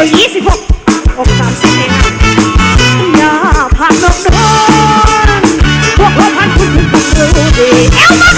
อยี่สิบหกอกสามสิบเองอย่าผ่านดอกนอนพวกเราผ่านคุณคุณรู้ดี